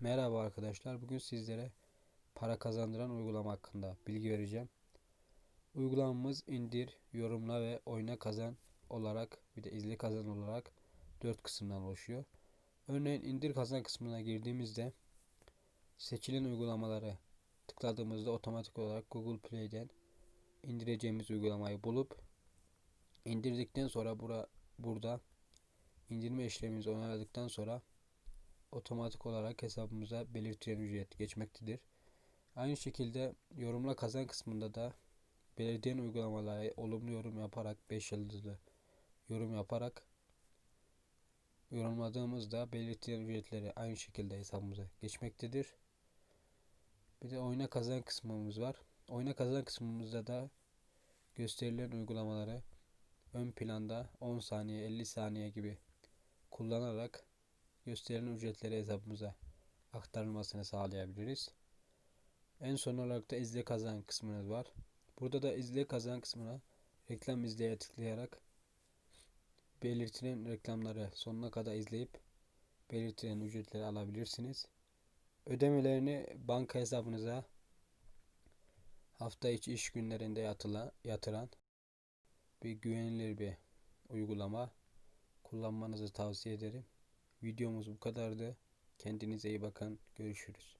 Merhaba arkadaşlar. Bugün sizlere para kazandıran uygulama hakkında bilgi vereceğim. Uygulamamız indir, yorumla ve oyna kazan olarak bir de izle kazan olarak 4 kısımdan oluşuyor. Örneğin indir kazan kısmına girdiğimizde seçilen uygulamaları tıkladığımızda otomatik olarak Google Play'den indireceğimiz uygulamayı bulup indirdikten sonra bura, burada indirme işlemimizi onayladıktan sonra otomatik olarak hesabımıza belirtilen ücret geçmektedir. Aynı şekilde yorumla kazan kısmında da belirtilen uygulamalara olumlu yorum yaparak 5 yıldızlı yorum yaparak yorumladığımızda belirtilen ücretleri aynı şekilde hesabımıza geçmektedir. Bir de oyna kazan kısmımız var. Oyna kazan kısmımızda da gösterilen uygulamaları ön planda 10 saniye 50 saniye gibi kullanarak gösterilen ücretleri hesabımıza aktarılmasını sağlayabiliriz. En son olarak da izle kazan kısmınız var. Burada da izle kazan kısmına reklam izleye tıklayarak belirtilen reklamları sonuna kadar izleyip belirtilen ücretleri alabilirsiniz. Ödemelerini banka hesabınıza hafta içi iş günlerinde yatıla, yatıran bir güvenilir bir uygulama kullanmanızı tavsiye ederim. Videomuz bu kadardı. Kendinize iyi bakın. Görüşürüz.